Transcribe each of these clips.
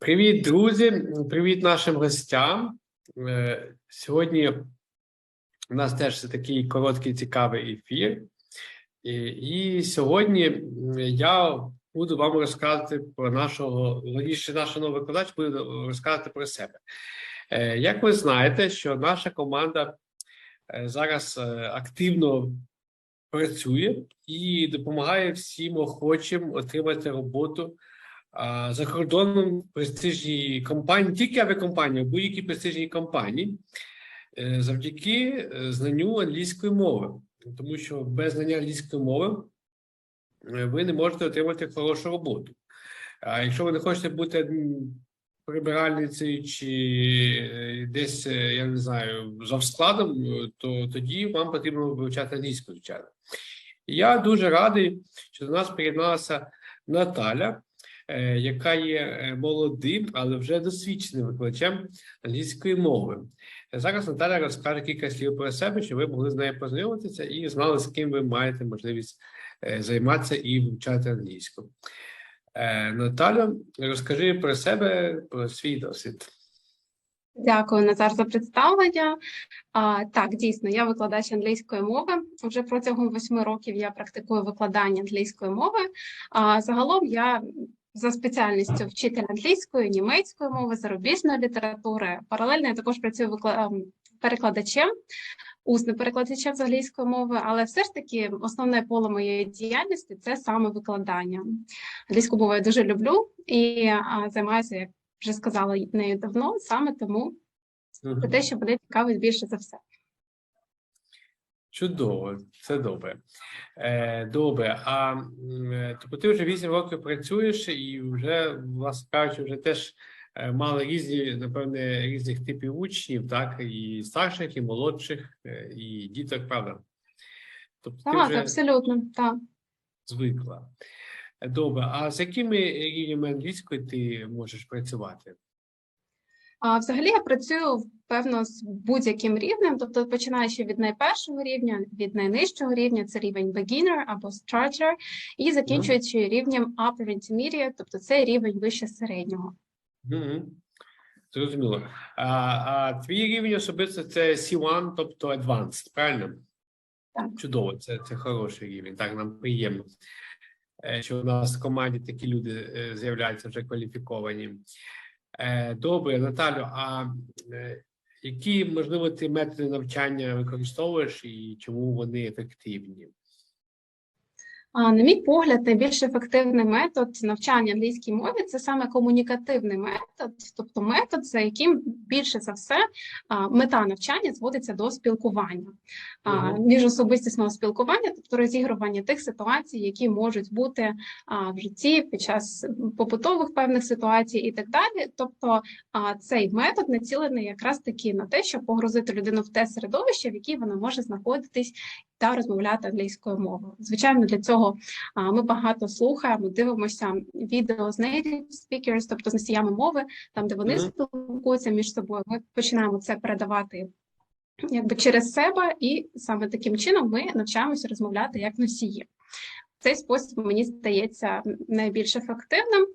Привіт, друзі! Привіт нашим гостям. Е, Сьогодні у нас теж такий короткий цікавий ефір. І, сьогодні я буду вам розказувати про нашого, вірніше, нашого нового викладач буде розказувати про себе. Е, Як ви знаєте, що наша команда е, зараз активно працює і допомагає всім охочим отримати роботу за кордоном престижні компанії, тільки авіакомпанії, будь-які престижні компанії, е, завдяки е, знанню англійської мови. Тому що без знання англійської мови е, ви не можете отримати хорошу роботу. А якщо ви не хочете бути прибиральницею чи десь, я не знаю, завскладом, е, то тоді вам потрібно вивчати англійську, звичайно. Я дуже радий, що до нас приєдналася Наталя, яка є е, молодим, але вже досвідченим викладачем англійської мови. Зараз Наталя розкаже кілька слів про себе, щоб ви могли з нею познайомитися і знали, з ким ви маєте можливість е, займатися і вивчати англійську. Е, Наталя, розкажи про себе, про свій досвід. Дякую, Назар, за представлення. А, так, дійсно, я викладач англійської мови. Вже протягом восьми років я практикую викладання англійської мови. А загалом я за спеціальністю вчитель англійської, німецької мови, зарубіжної літератури. Паралельно я також працюю ем, перекладачем, усним перекладачем з англійської мови, але все ж таки основне поле моєї діяльності це саме викладання. Англійську мову я дуже люблю і займаюся, як вже сказала нею давно, саме тому це те, що мене цікавить більше за все. Чудово, це добре. Е, добре. А е, тобто ти вже 8 років працюєш і вже, власне кажучи, вже теж е, мали різні, напевне, різних типів учнів, так, і старших, і молодших, е, і діток, правда? Тобто ти вже абсолютно, так. звикла. Добре, а з якими рівнями англійської ти можеш працювати? Взагалі я працюю певно з будь-яким рівнем, тобто починаючи від найпершого рівня, від найнижчого рівня, це рівень beginner або starter, і закінчуючи рівнем upper intermediate, тобто це рівень вище середнього. Зрозуміло. А, а твій рівень особисто це C1, тобто Advanced, правильно? Так. Чудово, це, це хороший рівень. Так, нам приємно, е, що у нас в команді такі люди е, з'являються вже кваліфіковані. Е, Добре, Наталю, а е, які, можливо, ти методи навчання використовуєш і чому вони ефективні? На мій погляд, найбільш ефективний метод навчання англійській мові це саме комунікативний метод, тобто метод, за яким більше за все мета навчання зводиться до спілкування, а, Мгм. міжособистісного спілкування, тобто розігрування тих ситуацій, які можуть бути в житті під час побутових певних ситуацій і так далі. Тобто цей метод націлений якраз таки на те, щоб погрузити людину в те середовище, в якій вона може знаходитись та розмовляти англійською мовою. Звичайно, для цього а, ми багато слухаємо, дивимося відео з native speakers, тобто з носіями мови, там де вони Мгм. спілкуються між собою. Ми починаємо це передавати якби через себе, і саме таким чином ми навчаємося розмовляти як носії. Цей спосіб мені здається найбільш ефективним.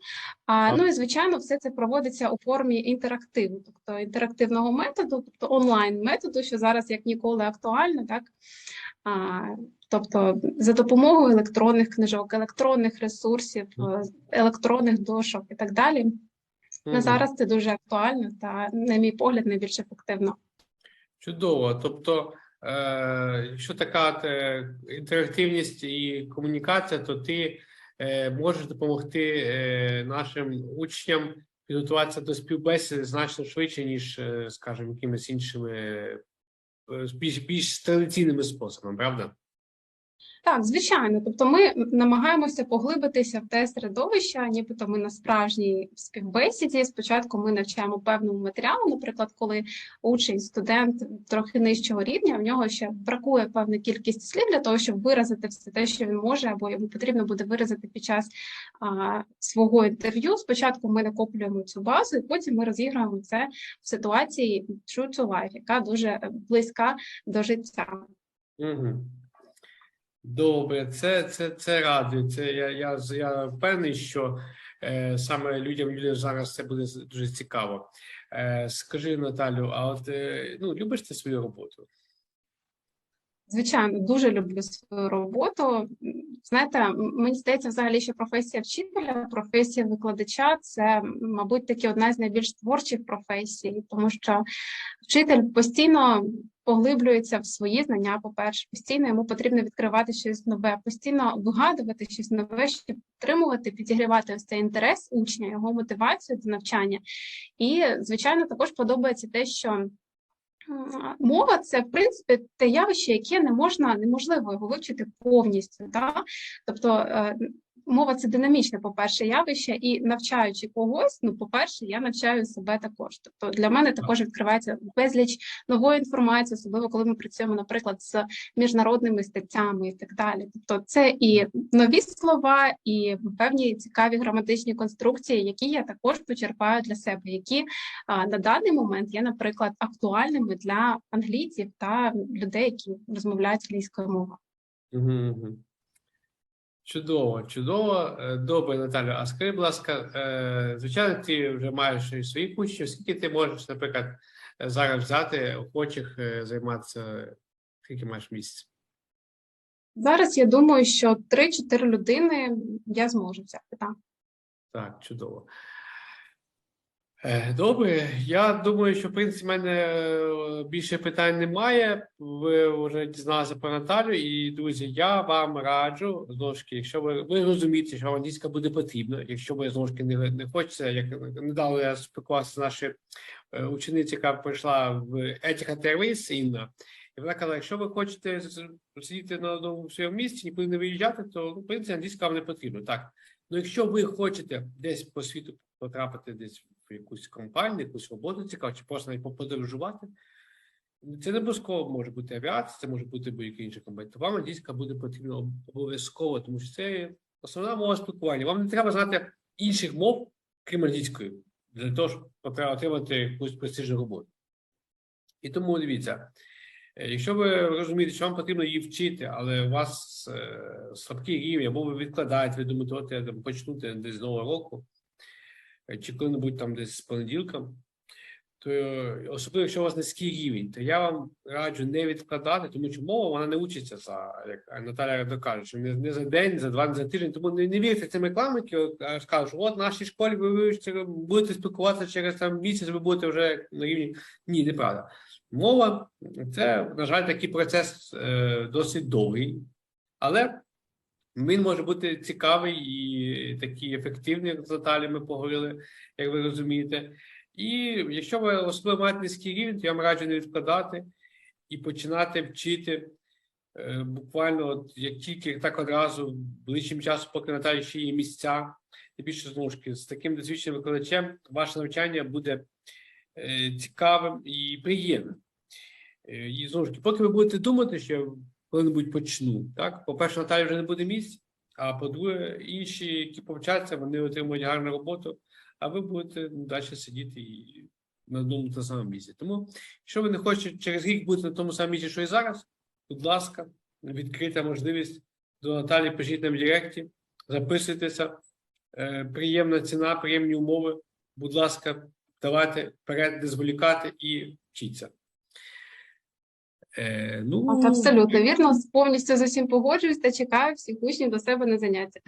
А, ну і звичайно, все це проводиться у формі інтерактиву, тобто інтерактивного методу, тобто онлайн методу, що зараз як ніколи актуально, так а, тобто за допомогою електронних книжок, електронних ресурсів, е, електронних дошок і так далі. На зараз це дуже актуально та, на мій погляд, найбільш ефективно. Чудово. Тобто, е, якщо така е, інтерактивність і комунікація, то ти е, можеш допомогти е, нашим учням підготуватися до співбесіди значно швидше, ніж, скажімо, якимись іншими більш, більш традиційними способами, правда? Так, звичайно. Тобто ми намагаємося поглибитися в те середовище, нібито ми на справжній співбесіді. Спочатку ми навчаємо певному матеріалу, наприклад, коли учень, студент трохи нижчого рівня, в нього ще бракує певна кількість слів для того, щоб виразити все те, що він може, або йому потрібно буде виразити під час а, свого інтерв'ю. Спочатку ми накоплюємо цю базу, і потім ми розіграємо це в ситуації true to life, яка дуже е, близька до життя. Угу. Добре, це, це, це радує. Це я, я, я впевнений, що е, саме людям людям зараз це буде дуже цікаво. Е, Скажи, Наталю, а от е, ну, любиш ти свою роботу? Звичайно, дуже люблю свою роботу. Знаєте, мені здається, взагалі, що професія вчителя, професія викладача це, мабуть, таки одна з найбільш творчих професій, тому що вчитель постійно поглиблюється в свої знання. По-перше, постійно йому потрібно відкривати щось нове, постійно вигадувати щось нове, щоб підтримувати, підігрівати ось цей інтерес учня, його мотивацію до навчання. І, звичайно, також подобається те, що Мова це в принципі те явище, яке не можна неможливо його вивчити повністю. Да? Тобто е, мова це динамічне, по-перше, явище, і навчаючи когось, ну, по-перше, я навчаю себе також. Тобто для мене також відкривається безліч нової інформації, особливо коли ми працюємо, наприклад, з міжнародними статтями і так далі. Тобто, це і нові слова, і певні цікаві граматичні конструкції, які я також почерпаю для себе, які а, на даний момент є, наприклад, актуальними для англійців та людей, які розмовляють англійською мовою. Угу. Чудово, чудово. Е, Добре, Наталю. А скажи, будь ласка, е, звичайно, ти вже маєш і своїх учнів. Скільки ти можеш, наприклад, е, зараз взяти охочих займатися? Скільки маєш місць? Зараз я думаю, що 3-4 людини я зможу взяти. Так. Так, чудово. Е, Добре, я думаю, що в принципі в мене е, більше питань немає. Ви вже дізналися про Наталю. І друзі, я вам раджу знову ж якщо ви, ви розумієте, що вам англійська буде потрібна, якщо ви знову ж не, не хочете, як недавно я спілкувався з нашою е, ученицею, яка прийшла в Ethica Tervis, Інна, і вона казала, якщо ви хочете сидіти на одному своєму місці, нікуди не виїжджати, то ну, в принципі англійська вам не потрібна. Так. Ну, якщо ви хочете десь по світу потрапити десь якусь компанію, якусь роботу цікаву, чи просто навіть подорожувати, це не обов'язково може бути авіація, це може бути будь-яка інша компанія. То вам англійська буде потрібна обов'язково, тому що це основна мова спілкування. Вам не треба знати інших мов, крім англійської, для того, щоб отримати якусь престижну роботу. І тому дивіться, е, якщо ви розумієте, що вам потрібно її вчити, але у вас е, слабкий рівень, або ви відкладаєте, ви думаєте, от я почну десь з нового року, чи коли-небудь там десь з понеділка, то е, особливо, якщо у вас низький рівень, то я вам раджу не відкладати, тому що мова вона не учиться за, як Наталя докаже, що не, не за день, за два, не за тиждень. Тому не, не вірте цим е, скажуть, от в нашій школі ви вивчите, будете спілкуватися через там місяць, ви будете вже на рівні. Ні, неправда. Мова це, на жаль, такий процес е, досить довгий, але він може бути цікавий і такий ефективний, як з Наталі ми поговорили, як ви розумієте. І якщо ви особливо маєте низький рівень, то я вам раджу не відкладати і починати вчити е, буквально, от як тільки так одразу, ближчим часом, поки Наталі ще є місця, і більше знову з таким досвідченим викладачем ваше навчання буде е, цікавим і приємним. Е, І знову ж таки, поки ви будете думати, що коли-небудь почну, так? По-перше, Наталі вже не буде місць, а по-друге, інші, які повчаться, вони отримують гарну роботу, а ви будете далі сидіти і на одному та самому місці. Тому, якщо ви не хочете через рік бути на тому самому місці, що і зараз, будь ласка, відкрита можливість до Наталі, пишіть нам в Директі, записуйтеся. Е, приємна ціна, приємні умови. Будь ласка, давайте вперед, не зволікати і вчіться. Е, ну, От абсолютно вірно, повністю з усім погоджуюсь та чекаю всіх учнів до себе на заняття.